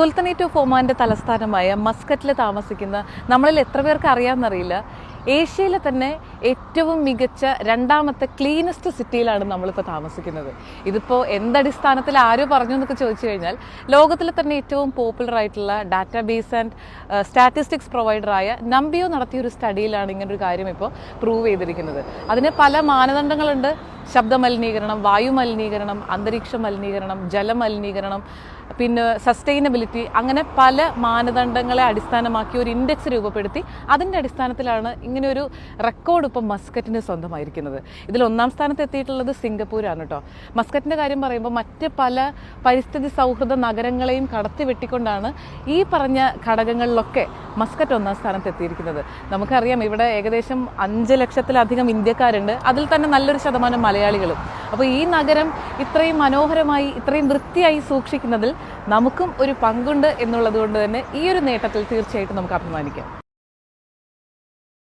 സുൽത്തനേറ്റ് of ഒമാന്റെ തലസ്ഥാനമായ മസ്കറ്റിൽ താമസിക്കുന്ന നമ്മളിൽ എത്ര പേർക്ക് അറിയാമെന്നറിയില്ല. ഏഷ്യയിലെ തന്നെ ഏറ്റവും മികച്ച രണ്ടാമത്തെ ക്ലീനസ്റ്റ് സിറ്റിയിലാണ് നമ്മളിപ്പോൾ താമസിക്കുന്നത്. ഇതിപ്പോൾ എന്തടിസ്ഥാനത്തിൽ ആരോ പറഞ്ഞു എന്നൊക്കെ ചോദിച്ചു കഴിഞ്ഞാൽ ലോകത്തിലെ തന്നെ ഏറ്റവും പോപ്പുലർ ആയിട്ടുള്ള ഡാറ്റാബേസ് ആൻഡ് സ്റ്റാറ്റിസ്റ്റിക്സ് പ്രൊവൈഡറായ നമ്പിയോ നടത്തിയ ഒരു സ്റ്റഡിയിലാണ് ഇങ്ങനൊരു കാര്യം ഇപ്പോൾ പ്രൂവ് ചെയ്തിരിക്കുന്നത്. അതിന് പല മാനദണ്ഡങ്ങളുണ്ട്. ശബ്ദ മലിനീകരണം വായു മലിനീകരണം അന്തരീക്ഷ മലിനീകരണം ജലമലിനീകരണം പിന്നെ സസ്റ്റൈനബിലിറ്റി അങ്ങനെ പല മാനദണ്ഡങ്ങളെ അടിസ്ഥാനമാക്കി ഒരു ഇൻഡെക്സ് രൂപപ്പെടുത്തി അതിന്റെ അടിസ്ഥാനത്തിലാണ് ഇങ്ങനെ ഒരു റെക്കോർഡ് ഇപ്പം മസ്കറ്റിന് സ്വന്തമായിരിക്കുന്നത്. ഇതിൽ ഒന്നാം സ്ഥാനത്ത് എത്തിയിട്ടുള്ളത് സിംഗപ്പൂരാണ് കേട്ടോ മസ്കറ്റിന്റെ കാര്യം പറയുമ്പോൾ മറ്റ് പല പരിസ്ഥിതി സൗഹൃദ നഗരങ്ങളെയും കടത്തി വെട്ടിക്കൊണ്ടാണ് ഈ പറഞ്ഞ ഘടകങ്ങളിലൊക്കെ മസ്കറ്റ് ഒന്നാം സ്ഥാനത്ത് എത്തിയിരിക്കുന്നത്. നമുക്കറിയാം ഇവിടെ ഏകദേശം അഞ്ച് ലക്ഷത്തിലധികം ഇന്ത്യക്കാരുണ്ട്. അതിൽ തന്നെ നല്ലൊരു ശതമാനം മലയാളികളും. അപ്പോൾ ഈ നഗരം ഇത്രയും മനോഹരമായി ഇത്രയും വൃത്തിയായി സൂക്ഷിക്കുന്നതിൽ നമുക്കും ഒരു പങ്കുണ്ട് എന്നുള്ളത് കൊണ്ട് തന്നെ ഈ ഒരു നേട്ടത്തിൽ തീർച്ചയായിട്ടും നമുക്ക് അഭിമാനിക്കാം.